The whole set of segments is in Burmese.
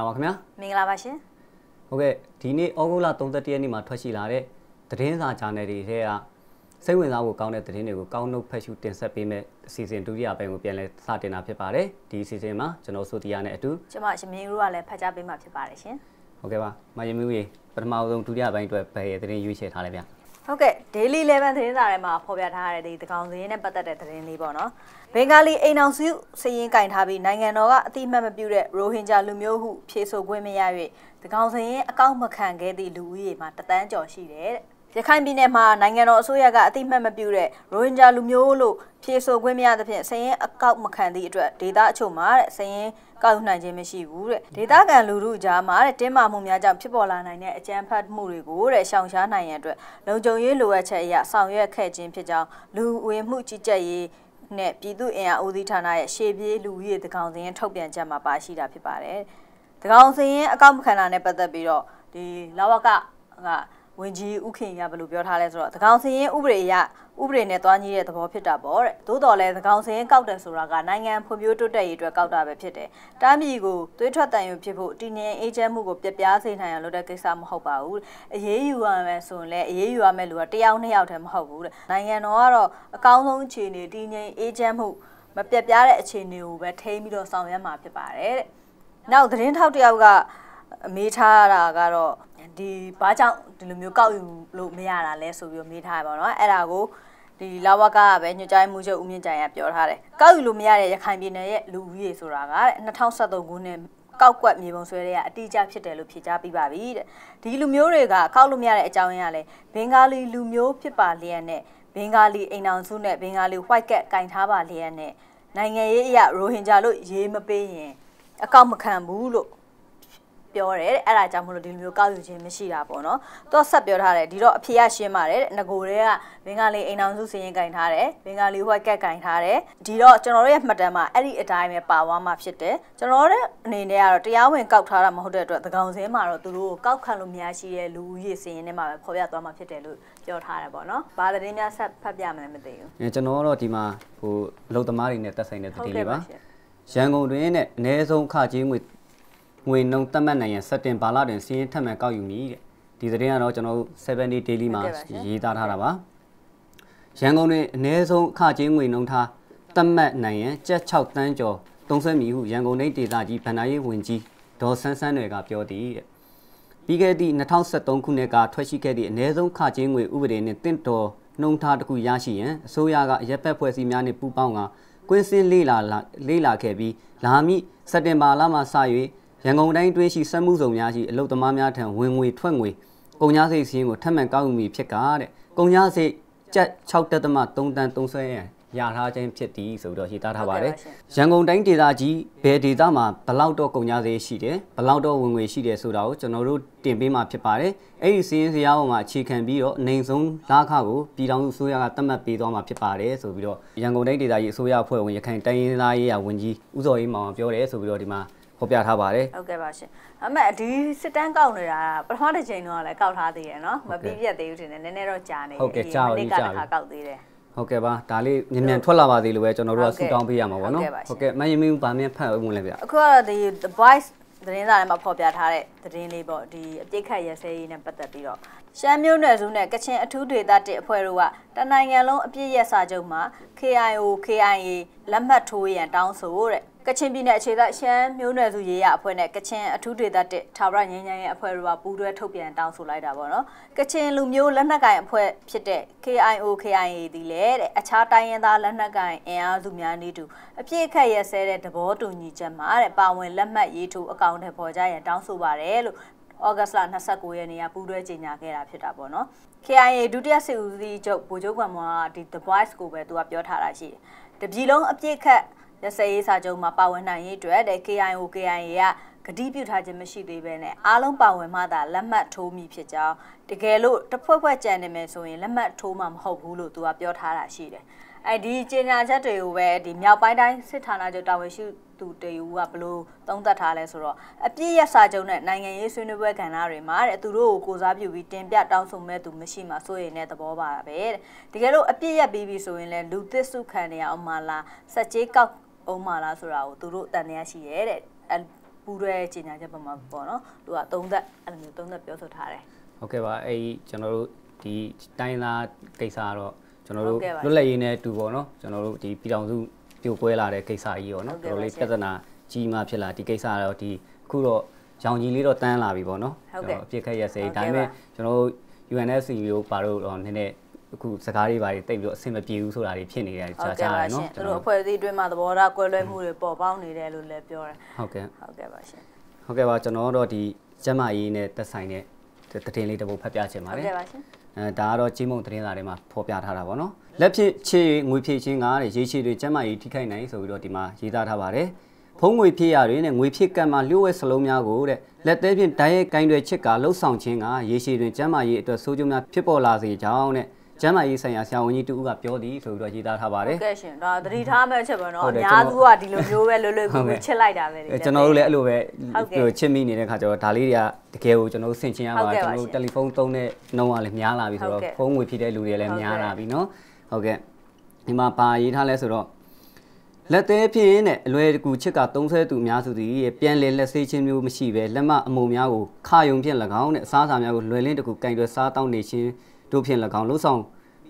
မင်္ဂလာပါခင်ဗျာမင်္ဂလာပါရှင်ဟုတ်ကဲ့ဒီနေ့ဩဂုတ်လ31ရက်နေ့မှာထွက်ရှိလာတဲ့သတင်းစာဂျာနယ်တွေထဲကစိတ်ဝင်စားဖို့ကောင်းတဲ့သတင်းတွေကိုကောင်းနှုတ်ဖက်ရှုတင်ဆက်ပေးမဲ့အစီအစဉ်ဒုတိယပိုင်းကိုပြန်လည်စတင်တာဖြစ်ပါတယ်ဒီအစီအစဉ်မှာကျွန်တော်ဆိုတီယာနဲ့အတူကျွန်မရှင်မင်းတို့ကလည်းဖတ်ကြားပေးမှာဖြစ်ပါတယ်ရှင်ဟုတ်ကဲ့ပါမယမီဦးရေပထမဆုံးဒုတိယပိုင်းအတွက်ဘယ်ရဲ့သတင်းရွေးချယ်ထားလဲဗျ ဟုတ်ကဲ့ Daily Level သတင်းစာထဲမှာဖော်ပြထားတဲ့ဒီသကောင်စရင်းနဲ့ပတ်သက်တဲ့သတင်းလေးပေါ့နော်ဘင်္ဂါလီအိမ်အောင်စုစည်ရင်ကင်ထားပြီးနိုင်ငံတော်ကအတိအမှတ်မပြုတဲ့ရိုဟင်ဂျာလူမျိုးဟုဖြေဆိုခွင့်မရ၍သကောင်စရင်းအကောင့်မခံခဲ့သည့်လူဦးရေမှာတသန်းကျော်ရှိတယ်တဲ့ ရခိုင်ပြည်နယ်မှာနိုင်ငံတော်အစိုးရကအတိအမှတ်မပြုတဲ့ရိုဟင်ဂျာလူမျိုးလို့ဖြေဆိုခွင့်မရသဖြင့်စရင်အကောက်မခံသည့်အတွက်ဒေသအချို့မှာတဲ့စရင်ကောက်နိုင်ခြင်းမရှိဘူးတဲ့ဒေသခံလူထုကြားမှာတဲ့တင်းမာမှုများကြောင့်ဖြစ်ပေါ်လာနိုင်တဲ့အကြမ်းဖက်မှုတွေကိုတဲ့ရှောင်ရှားနိုင်ရန်အတွက်လုံခြုံရေးလိုအပ်ချက်အရဆောင်ရွက်ခဲ့ခြင်းဖြစ်ကြောင်းလူဝင်မှုကြီးကြပ်ရေးနဲ့ပြည်သူ့အင်အားဦးစီးဌာနရဲ့ရှေ့ပြေးလူဦးရေတကောင်စင်းထုတ်ပြန်ချက်မှာပါရှိတာဖြစ်ပါတယ်။တကောင်စင်းအကောက်မခံတာနဲ့ပတ်သက်ပြီးတော့ဒီလာဝကက ဝင်ကြီးဥခင်ရဘယ်လိုပြောထားလဲဆိုတော့သကောင်စရင်ဥပဒေအရဥပဒေနဲ့တွားညီတဲ့သဘောဖြစ်တာပေါ့တဲ့သို့တော်လည်းသကောင်စရင်ကောက်တယ်ဆိုတာကနိုင်ငံဖွံ့ဖြိုးတိုးတက်ရေးအတွက်ကောက်တာပဲဖြစ်တယ်တားမြီကိုသွေးထွက်တန်ရုံဖြစ်ဖို့တည်ငြိမ်အေးချမ်းမှုကိုပြပြားစေနိုင်ရလို့တဲ့ကိစ္စမဟုတ်ပါဘူးအရေးယူရမယ်ဆိုရင်လည်းအရေးယူရမယ်လူကတယောက်နှစ်ယောက်တည်းမဟုတ်ဘူးတဲ့နိုင်ငံတော်ကတော့အကောင်းဆုံးအခြေအနေတည်ငြိမ်အေးချမ်းမှုမပြပြားတဲ့အခြေအနေကိုပဲထိန်းပြီးတော့ဆောင်ရွက်မှာဖြစ်ပါတယ်တဲ့နောက်သတင်းထောက်တယောက်ကအမေးထားတာကတော့ ဒီဘာကြောင့်ဒီလိုမျိုးကောက်ယူလို့မရတာလဲဆိုပြီးမေးထားရပါတော့အဲ့ဒါကိုဒီလာဝကကပဲညွှန်ကြားမှုချုပ်ဦးမြင့်ကြိုင်ကပြောထားတယ်ကောက်ယူလို့မရတဲ့ရခိုင်ပြည်နယ်ရဲ့လူဦးရေဆိုတာကတဲ့2023ခုနှစ်ကောက်ကွက်မြေပုံဆွဲတွေကအတိအကျဖြစ်တယ်လို့ဖြေကြားပြီးပါပြီတဲ့ဒီလူမျိုးတွေကကောက်လို့မရတဲ့အကြောင်းရင်းကလည်းဘင်္ဂါလီလူမျိုးဖြစ်ပါလျက်နဲ့ဘင်္ဂါလီအိမ်အောင်စုနဲ့ဘင်္ဂါလီ white cat ကင်ထားပါလျက်နဲ့နိုင်ငံရေးအရရိုဟင်ဂျာလို့ရေးမပေးရင်အကောက်မခံဘူးလို့ ပြောတယ်တဲ့အဲ့ဒါကြောင့်မလို့ဒီလိုမျိုးကောက်ယူခြင်းမရှိတာပေါ့နော်သူကဆက်ပြောထားတယ်ဒီတော့အဖေကရှင်းပါတယ်တဲ့ငကိုတွေကဘင်္ဂါလီအိမ်အောင်စုစည်ရင်ကင်ထားတယ်ဘင်္ဂါလီဟွိုက်ကက်ကင်ထားတယ်ဒီတော့ကျွန်တော်တို့ရဲ့မှတ်တမ်းမှာအဲ့ဒီအတိုင်းပဲပါသွားမှာဖြစ်တယ်ကျွန်တော်တို့အနေနဲ့ကတော့တရားဝင်ကောက်ထားတာမဟုတ်တဲ့အတွက်သကောင်စင်းမှာတော့သူတို့ကောက်ခံလို့များရှိတဲ့လူဦးရေစည်ရင်ထဲမှာပဲဖော်ပြသွားမှာဖြစ်တယ်လို့ပြောထားတယ်ပေါ့နော်ဘာသတင်းများဆက်ဖတ်ပြမလဲမသိဘူးအဲကျွန်တော်ကတော့ဒီမှာဟိုလုံသမားတွေနဲ့တက်ဆိုင်တဲ့သတင်းလေးပါရန်ကုန်တွင်နဲ့အ ਨੇ ဆုံးခကြီးငွေ ငွေနှုံသတ်မှတ်နိုင်ရန်စက်တင်ဘာလတွင်စီးရင်ထပ်မံကောက်ယူမည်တဲ့ဒီသတင်းကတော့ကျွန်တော်တို့7 day daily မှာရေးသားထားတာပါရန်ကုန်တွင်အ ਨੇ ဆုံးခကြီးငွေနှုံထားသတ်မှတ်နိုင်ရန်ကြက်6တန်းကျော်သုံးဆွဲမည်ဟုရန်ကုန်တိုင်းဒေသကြီးဗန္ဒာရေးဝန်ကြီးဒေါ်ဆန်းဆန်းတွေကပြောသည်တဲ့ပြီးခဲ့သည့်2023ခုနှစ်ကထွက်ရှိခဲ့သည့်အ ਨੇ ဆုံးခကြီးငွေဥပဒေနှင့်တင့်တော်နှုံထားတစ်ခုရရှိရန်အစိုးရကရပ်ပတ်ဖွဲ့စည်းများနှင့်ပူးပေါင်းကကွင်းစင်းလေးလာလေးလာခဲ့ပြီးလာမည့်စက်တင်ဘာလမှစ၍ ရန်ကုန်တိုင်းတွင်းရှိစက်မှုဆောင်များရှိအလုတ်သမားများထံဝင်ငွေထွက်ငွေကုန်ကျစရိတ်စည်းကိုထပ်မံကောက်ယူမိဖြစ်ကာတဲ့ကုန်ကျစရိတ်ကျပ်6တက်သမ3တန်း3ဆွဲရန်ရထားခြင်းဖြစ်သည်ဆိုပြီးတော့ရေးသားထားပါတယ်ရန်ကုန်တိုင်းဒေသကြီးဘယ်ဒေသမှာဘလောက်တော့ကုန်ကျစရိတ်ရှိတယ်ဘလောက်တော့ဝင်ငွေရှိတယ်ဆိုတာကိုကျွန်တော်တို့တင်ပေးမှာဖြစ်ပါတယ်အဲ့ဒီစီးရင်စရာပေါ်မှာအခြေခံပြီးတော့အနေဆုံးလာခကိုပြည်ထောင်စုအစိုးရကသတ်မှတ်ပေးသွားမှာဖြစ်ပါတယ်ဆိုပြီးတော့ရန်ကုန်တိုင်းဒေသကြီးအစိုးရအဖွဲ့ဝင်ရခိုင်တိုင်းရင်းသားရေးရာဝန်ကြီးဦးစော်အေးမောင်ပြောတယ်ဆိုပြီးတော့ဒီမှာ ဖော်ပြထားပါတယ်ဟုတ်ကဲ့ပါရှင်အမေဒီစစ်တန်းကောက်နေတာပထမတစ်ချိန်တော့လည်းကောက်ထားသေးတယ်နော်မပြီးပြတ်သေးဘူးထင်တယ်နည်းနည်းတော့ကြာနေဟုတ်ကဲ့ကြာပါပြီကြာပါပြီခါကောက်သေးတယ်ဟုတ်ကဲ့ပါဒါလေးမြန်မြန်ထွက်လာပါသေးလို့ပဲကျွန်တော်တို့ကဆူတောင်းပေးရမှာပေါ့နော်ဟုတ်ကဲ့ပါရှင်ဟုတ်ကဲ့မယမင်းဘာမြန်ဖတ်ဝင်လဲဗျအခုကတော့ဒီ The Voice သတင်းစာထဲမှာဖော်ပြထားတဲ့သတင်းလေးပေါ့ဒီအပြစ်ခတ်ရစဲရေးနဲ့ပတ်သက်ပြီးတော့ရှမ်းမျိုးနွယ်စုနဲ့ကချင်အထူးဒေသတစ်အဖွဲ့တို့ကတနိုင်ငံလုံးအပြစ်ရစာချုပ်မှာ KIO KIA လက်မှတ်ထိုးရန်တောင်းဆိုတဲ့ ကချင်ပြည်နယ်အခြေစိုက်ရှမ်းမျိုးနွယ်စုရေးရအဖွဲ့နဲ့ကချင်အထူးဒေသတစ်ထာဝရငြိမ်းချမ်းရေးအဖွဲ့တို့ကပူးတွဲထုတ်ပြန်တောင်းဆိုလိုက်တာပေါ့နော်ကချင်လူမျိုးလက်နက်ကိုင်အဖွဲ့ဖြစ်တဲ့ KIO KIA ဒီလေတဲ့အခြားတိုင်းရင်းသားလက်နက်ကိုင်အင်အားစုများနေတူအပြည့်အခက်ရဆဲတဲ့သဘောတူညီချက်မှာတဲ့ပါဝင်လက်မှတ်ရေးထိုးအကောင့်ထဲပေါ်ကြရန်တောင်းဆိုပါတယ်လို့ဩဂတ်လ29ရက်နေ့ကပူးတွဲကြေညာခဲ့တာဖြစ်တာပေါ့နော် KIA ဒုတိယစစ်ဦးစီးချုပ်ဗိုလ်ချုပ်ကွမ်မောကဒီ The Voice ကိုပဲသူကပြောထားတာရှိတယ်တပြည်လုံးအပြည့်ခက် ရစရေးစာချုပ်မှာပါဝင်နိုင်ရေးအတွက်တဲ့ KIO KIA ကဂတိပြုထားခြင်းမရှိသေးပဲနဲ့အားလုံးပါဝင်မှသာလက်မှတ်ထိုးမိဖြစ်ကြောင်းတကယ်လို့တစ်ဖွဲ့ဖွဲ့ကြံနေမယ်ဆိုရင်လက်မှတ်ထိုးမှာမဟုတ်ဘူးလို့သူကပြောထားတာရှိတယ်အဲဒီကြေညာချက်တွေကိုပဲဒီမြောက်ပိုင်းတိုင်းစစ်ဌာနချုပ်တာဝန်ရှိသူတေယူကဘလို့သုံးသပ်ထားလဲဆိုတော့အပြည့်ရစာချုပ်နဲ့နိုင်ငံရေးဆွေးနွေးပွဲကဏ္ဍတွေမှာတဲ့သူတို့ကိုကိုစားပြုပြီးတင်ပြတောင်းဆိုမဲ့သူမရှိမှစိုးရိမ်တဲ့သဘောပါပဲတဲ့တကယ်လို့အပြည့်ရပြီးပြီဆိုရင်လည်းလူသစ်စုခံနေရအောင်မလားစက်ကြေးကောက် အောင်မလားဆိုတာကိုသူတို့တန်တရားရှိရဲတဲ့ပူးရဲကြီးညာချက်ပုံမှာပေါ့နော်သူကသုံးသက်အဲ့လိုမျိုးသုံးသက်ပြောဆိုထားတယ်ဟုတ်ကဲ့ပါအဲ့ဒီကျွန်တော်တို့ဒီတိုင်းသားကိစ္စကတော့ကျွန်တော်ဟုတို့တ်ကဲ့ပါလွတ်လပ်ရေးနဲ့တူပေါ့နော်ကျွန်တော်တို့ဒီပြည်တော်စုပြိုကွဲလာတဲ့ကိစ္စကြီးပေါ့နော်ဟုတ်ကဲ့တော်တော်လေးပါရှင်ပြဿနာကြီးမှဖြစ်လာဒီကိစ္စကတော့ဒီအခုတော့ရောင်ကြီးလေးတော့တန်းလာပြီပေါ့နော်ဟုတ်ကဲ့ကျွန်တော်အပြစ်ခက်ရက်စေးဟုတ်ကဲ့ဒါပေမဲ့ပါကျွန်တော်တို့ UNSC ကိုပါတော့တော့နည်းနည်း အခုစကားတွေပါတွေတိတ်ပြီးတော့အဆင်မပြေဘူးဆိုတာတွေဖြစ်နေတယ်ဟုကြာတ်ကြာကဲ့ပါတယ်ရှင်နော်သူတို့အဖွဲ့အစည်းအတွင်းမှာသဘောထားကွဲလွဲမှုတွေပေါ်ပေါက်နေတယ်လို့လည်းပြောတယ်ဟုတ်ကဲ့ဟုတ်ကဲ့ပါရှင်ဟုတ်ကဲ့ပါကျွန်တော်တို့ဒီကျမ်းမာရေးနဲ့သက်ဆိုင်တဲ့သတင်းလေးတစ်ပုဒ်ဖတ်ပြချင်ပါဟုတ်တယ်ကဲ့ပါရှင်အဲဒါကတော့ကြီးမုံသတင်းစာထဲမှာဖော်ပြထားတာပေါ့နော်လက်ဖြစ်ချေငွေဖြည့်ခြင်းကတဲ့ရေရှည်တွေကျန်းမာရေးထိခိုက်နိုင်ဆိုပြီးတော့ဒီမှာရေးသားထားပါတယ်ဖုံးငွေဖြည့်ရတွေနဲ့ငွေဖြည့်ကံမှာလျှို့ဝှက်စလုံးများကိုတဲ့လက်သေးဖြင့်ဓာတ်ရိုက်ကင်တွေချစ်ကလှုပ်ဆောင်ခြင်းကရေရှည်တွင်ကျန်းမာရေးအတွက်ဆိုးကျိုးများဖြစ်ပေါ်လာစေကြောင်းတဲ့ ကျန်းမာရေးဆိုင်ရာဆရာဝန်ကြီးတူဦးကပြောသည်ဆိုပြီးတော့ရေးသားထားပါတယ် ကဲရှင်ဒါသတိထားမဲ့ချက်ပေါ့နော် ဟုတ် အ တယ် များစုကဒီလိုမျိုးပဲလွယ်လွယ်ကူ ဟုတ် ကူ ကဲ့ ချစ်လိုက်တာပဲလေ အဲကျွန်တော်တို့လည်းအဲ့လိုပဲ ဟုတ်ကဲ့ ဟိုချစ်မိနေတဲ့ခါကျတော့ဒါလေးတွေကတကယ်ကိုကျွန်တော်တို့ဆင်ချင်ရ ဟုတ် ပါ ကဲ့ ကျွန် ပါ တော် ရှင် တို့တယ်လီဖုန်းသုံးတဲ့နှုန်းကလည်းများလာပြီဆို ဟုတ် တော့ ကဲ့ ဖုန်းငွေဖြည့်တဲ့လူတွေလည်း ဟုတ်ကဲ့ များလာပြီเนาะဟုတ်ကဲ့ဒီမှာပါရေးထားလဲဆိုတော့လက်သေးဖြင့်နဲ့အလွယ်တကူချစ်ကသုံးဆဲသူအများစုသည်ပြန်လည်လက်ဆေးခြင်းမျိုးမရှိပဲလက်မအမုံများကိုခါယုံဖြင့်၎င်းနဲ့အစားအစာများကိုလွယ်လင်းတကူကင်တွယ်စားတောင်းနေခြင်း တို့ဖြင့်၎င်းလှုပ်ဆောင်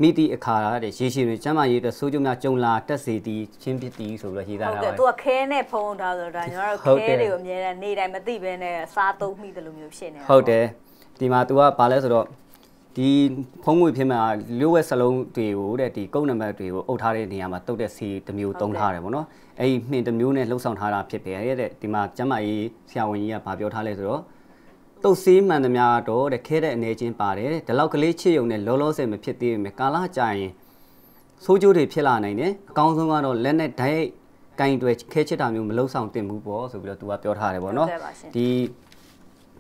မိသည့်အခါတဲ့ရေရှည်တွင်ကျမ်းမာရေးအတွက်ဆိုးကျိုးများကြုံလာတက်စေသည်ချင်းဖြစ်သည်ဆိုပြီးတော့ရေးသားဟုတ်ထားကဲ့ပါတယ်သူကခဲနဲ့ဖုံးထားဆိုတော့ဒါညီမတို့ဟုတ်ကဲ့ခဲတွေကိုအများနဲ့နေတိုင်းမသိဘဲနဲ့စားသုံးမိတယ်လို့မျိုးဖြစ်နေတာဟုတ်တယ်ဒီမှာ तू ကဘာလဲဆိုတော့ဒီဖုံးငွေဖြစ်မှာလျှို့ဝှက်စလုံးတွေကိုတဲ့ဒီကုန်းနံပါတ်တွေကိုအုပ်ထားတဲ့နေရာမှာတုတ်တဲ့စီတစ်မျိုးတုံးထားတယ်ပေါ့နော်အဲ့ဒီနှင်တစ်မျိုးနဲ့လှုပ်ဆောင်ထားတာဖြစ်တယ်တဲ့ဒီမှာကျမ်းမာရေးဆရာဝန်ကြီးကဗာပြောထားလဲဆိုတော့ တုတ်ဆေးမှန်သမျှတော့တဲ့ခဲတဲ့အနေချင်းပါတယ်တဲ့ဒီလောက်ကလေးချစ်ယုံနဲ့လောလောဆယ်မဖြစ်သေးပေမဲ့ကာလကြာရင်ဆိုးကျိုးတွေဖြစ်လာနိုင်တယ်အကောင်းဆုံးကတော့လက်နဲ့ဓာတ်ရိုက်ကင်တွေခဲချစ်တာမျိုးမလှုပ်ဆောင်တင်ဘူးပေါ့ဆိုပြီးတော့ तू ကပြောထားတယ်ပေါ့နော်ဟုတ်ကဲ့ပါရှင်ဒီ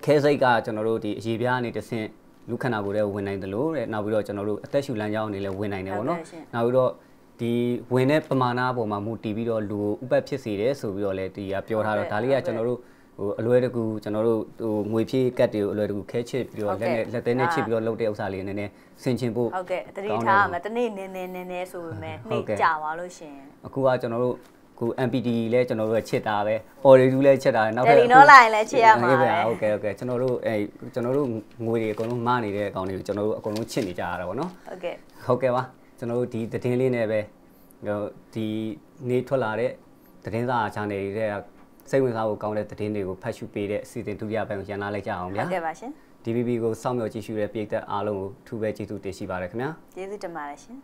ခဲစိတ်ကကျွန်တော်တို့ဒီအရေးပြားအနေတစ်ဆင့်လူခန္ဓာကိုယ်ထဲဝင်နိုင်တယ်လို့တဲ့နောက်ပြီးတော့ကျွန်တော်တို့အသက်ရှူလမ်းကြောင်းအနေနဲ့ဝင်နိုင်တယ်ပေါ့နော်ဟုတ်ကဲ့ရှင်နောက်ပြီးတော့ဒီဝင်တဲ့ပမာဏအပေါ်မှာမူတည်ပြီးတော့လူကိုဥပတ်ဖြစ်စေတယ်ဆိုပြီးတော့လည်းဒီကပြောထားတော့ဒါလေးကကျွန်တော်တို့ ဟိုအလွယ်တကူကျွန်တော်တို့ဟိုငွေဖြည့်ကတ်တွေကိုအလွယ်တကူခဲချစ်ပြီးတော့လက်နဲ့လက်သေးနဲ့ချစ်ပြီးတော့လုပ်တဲ့ဥစ္စာလေးနည်းနည်းဆင်ချင်ဖို့ဟုတ်ကဲ့တတိထားရမယ်တနေ့နည်းနည်းနည်းနည်းဆိုပေမဲ့ဟုတ်နှိမ့်ကဲ့ကြသွားလို့ရှင်အခုကကျွန်တော်တို့ခု MPD လဲကျွန်တော်တို့ကချစ်တာပဲ Audio လဲချစ်တာပဲနောက်တယ်လီနော်လိုင်းလည်းချစ်ရမှာပဲဟုတ်ကဲ့ဟုတ်ကဲ့ကျွန်တော်တို့အဲကျွန်တော်တို့ငွေတွေအကုန်လုံးမနေတဲ့အကောင်တွေကိုကျွန်တော်တို့အကုန်လုံးချစ်နေကြရတာပေါ့နော်ဟုတ်ကဲ့ဟုတ်ကဲ့ပါကျွန်တော်တို့ဒီသတင်းလေးနဲ့ပဲဟိုဒီနေ့ထွက်လာတဲ့သတင်းစာ channel တွေတဲ့ စိတ်ဝင်စားဖို့ကောင်းတဲ့သတင်းတွေကိုဖတ်ရှုပေးတဲ့အစီအစဉ်ဒုတိယပိုင်းကိုရန်လာလိုက်ကြအောင်ဗျာဟုတ်ကဲ့ပါရှင် DVB ကိုစောင့်မျှော်ကြည့်ရှုတဲ့ပရိသတ်အားလုံးကိုထူးပဲကျေးဇူးတင်ရှိပါတယ်ခင်ဗျာကျေးဇူးတင်ပါတယ်ရှင်